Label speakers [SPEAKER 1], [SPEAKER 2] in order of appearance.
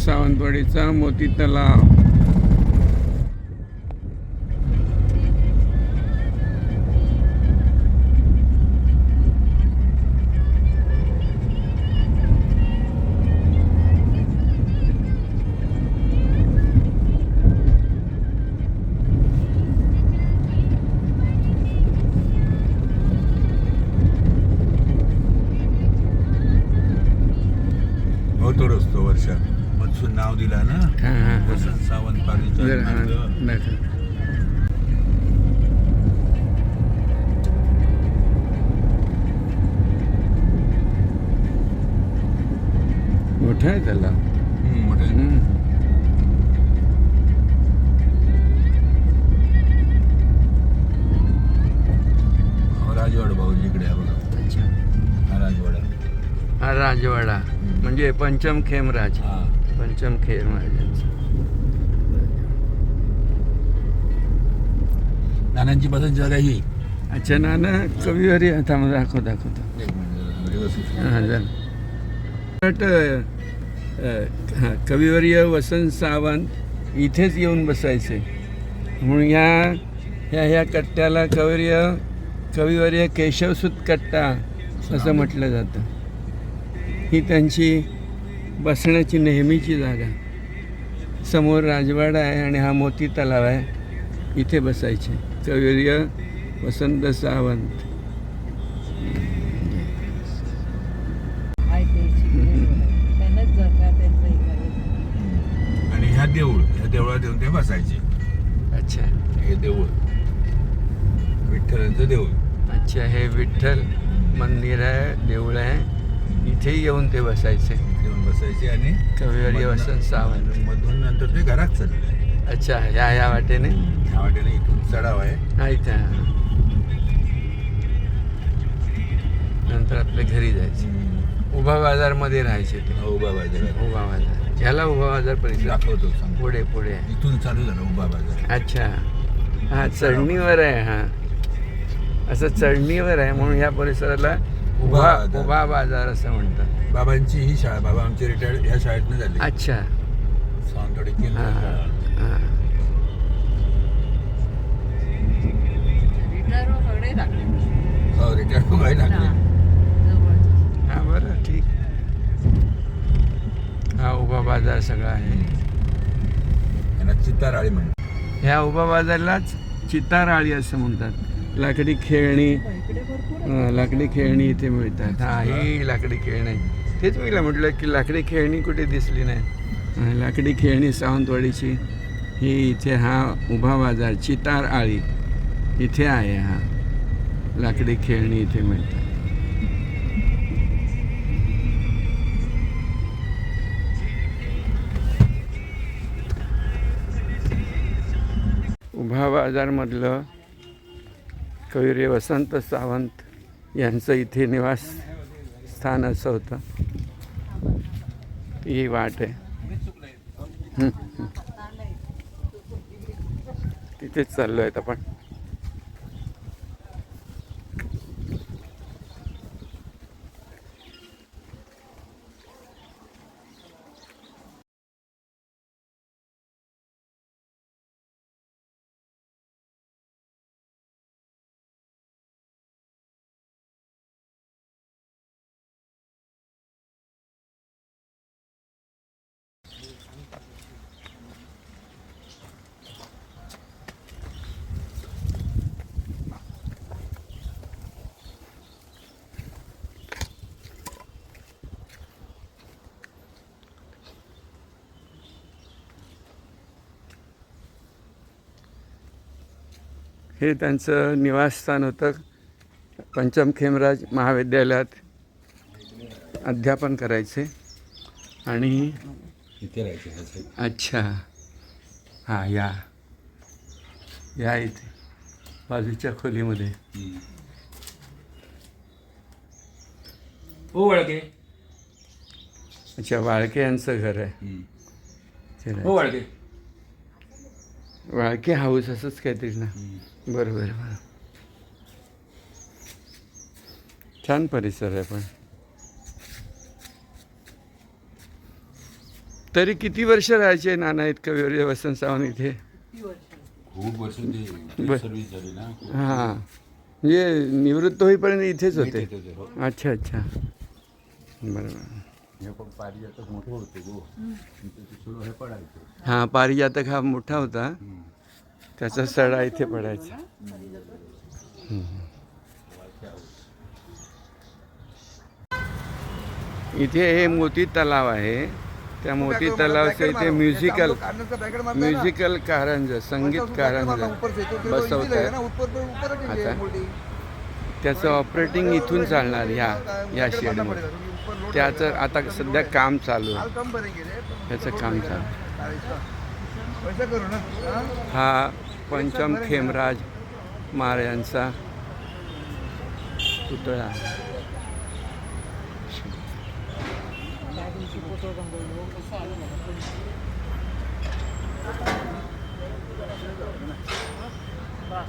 [SPEAKER 1] सावंतवाडीचा मोती तलाव.
[SPEAKER 2] होतो रस्तो वर्षा मधसून नाव दिला ना?
[SPEAKER 1] हा, हा, हा.
[SPEAKER 2] वसंत सावंत
[SPEAKER 1] जर हा. मोठा आहे
[SPEAKER 2] हम्म. हा, राजवाडा भाऊजी इकडे आहे बघा.
[SPEAKER 1] अच्छा.
[SPEAKER 2] हा राजवाडा.
[SPEAKER 1] हा राजवाडा. म्हणजे पंचम खेमराज.
[SPEAKER 2] हा.
[SPEAKER 1] पंचम खेमराजांचा
[SPEAKER 2] नानांची पसंत जागा ही.
[SPEAKER 1] अच्छा ना ना कविवारी थांब दाखव दाखवतो. हां हां कविवर्य वसंत सावंत इथेच येऊन बसायचे. म्हणून ह्या ह्या ह्या कट्ट्याला कविवर्य कविवर्य केशवसूत कट्टा असं म्हटलं जातं. ही त्यांची बसण्याची नेहमीची जागा. समोर राजवाडा आहे आणि हा मोती तलाव आहे. इथे बसायचे. कविवर्य वसंत सावंत.
[SPEAKER 3] हे.
[SPEAKER 2] आणि ह्या देऊळ ह्या देवळात येऊन ते बसायचे.
[SPEAKER 1] अच्छा.
[SPEAKER 2] हे देऊळ. विठ्ठलांचं देऊळ.
[SPEAKER 1] अच्छा हे विठ्ठल मंदिर आहे देऊळ आहे. इथे येऊन ते बसायचे.
[SPEAKER 2] येऊन बसायचे आणि मधनं-
[SPEAKER 1] वसंत सावंत.
[SPEAKER 2] मधून नंतर ते घरात चालले.
[SPEAKER 1] अच्छा ह्या ह्या वाटेने?
[SPEAKER 2] ह्या वाटेने इथून चढाव आहे.
[SPEAKER 1] हा इथे. नंतर आपल्या घरी जायचे. उभा बाजारमध्ये राहायचे ते.
[SPEAKER 2] उभा बाजार.
[SPEAKER 1] उभा बाजार. ह्याला उभा बाजार परिसर?
[SPEAKER 2] दाखवतो सांग
[SPEAKER 1] पुढे पुढे.
[SPEAKER 2] इथून चालू झालं उभा बाजार.
[SPEAKER 1] अच्छा. हा चढणीवर आहे हा. असं चढणीवर आहे म्हणून ह्या परिसराला उभा
[SPEAKER 2] बाजार.
[SPEAKER 1] उभा बाजार असं म्हणतात.
[SPEAKER 2] बाबांची ही शाळा बाबा आमचे रिटायर्ड ह्या शाळेतनं झाले.
[SPEAKER 1] अच्छा.
[SPEAKER 2] सावंतवाडी
[SPEAKER 1] हा
[SPEAKER 2] केंद्र
[SPEAKER 1] हा.
[SPEAKER 2] शाळा.
[SPEAKER 1] हा
[SPEAKER 3] रिटायर सगळे
[SPEAKER 2] हो रिटायर्ड काय लागले
[SPEAKER 3] जवळच.
[SPEAKER 1] हा बरं ठीक. हा उभा बाजार सगळा आहे.
[SPEAKER 2] यांना चित्ताराळी म्हणतात.
[SPEAKER 1] ह्या उभा बाजारलाच चिताराळी असं म्हणतात. लाकडी खेळणी लाकडी खेळणी इथे मिळतात. हा ही लाकडी खेळणी. तेच मी म्हटलं की लाकडी खेळणी कुठे दिसली नाही. लाकडी खेळणी सावंतवाडीची. ही इथे हा उभा बाजार चितार आळी. इथे आहे हा. लाकडी खेळणी इथे मिळतात. उभा बाजारमधलं कविरे वसंत सावंत यांचं इथे निवास स्थान असं होतं. ही वाट आहे. तिथेच चाललो आहेत आपण. हे त्यांचं निवासस्थान होतं. पंचम खेमराज महाविद्यालयात अध्यापन करायचे. आणि. अच्छा. हां या. या इथे बाजूच्या खोलीमध्ये.
[SPEAKER 4] हो वळके.
[SPEAKER 1] अच्छा वाळके यांचं घर आहे.
[SPEAKER 4] हो. वळके.
[SPEAKER 1] वाळके हाऊस असंच काहीतरी ना.
[SPEAKER 2] हम्म.
[SPEAKER 1] बरोबर बरं छान परिसर आहे पण. तरी किती वर्ष राहायचे नाना इतकं वीर वसंत सावंत इथे?
[SPEAKER 2] खूप वर्ष ते
[SPEAKER 1] बर.
[SPEAKER 2] सर्व्हिस झाली ना. खूप
[SPEAKER 1] हां. म्हणजे निवृत्त होईपर्यंत इथेच होते.
[SPEAKER 2] हो.
[SPEAKER 1] अच्छा अच्छा. बरोबर.
[SPEAKER 2] पण पारिजातक मोठं होते गो त्याचे थोडं हे
[SPEAKER 1] हां पारिजातक हा मोठा होता. त्याचा सडा इथे पडायचा. इथे हे मोती तलाव आहे. त्या मोती तलावाचं इथे म्युझिकल म्युझिकल कारंज संगीत कारंज बसवत आता त्याचं ऑपरेटिंग इथून चालणार ह्या या शेडमध्ये त्याचं आता सध्या काम चालू आहे. त्याचं काम चालू आहे. हा. पंचम खेमराज महाराजांचा पुतळा.
[SPEAKER 3] त्या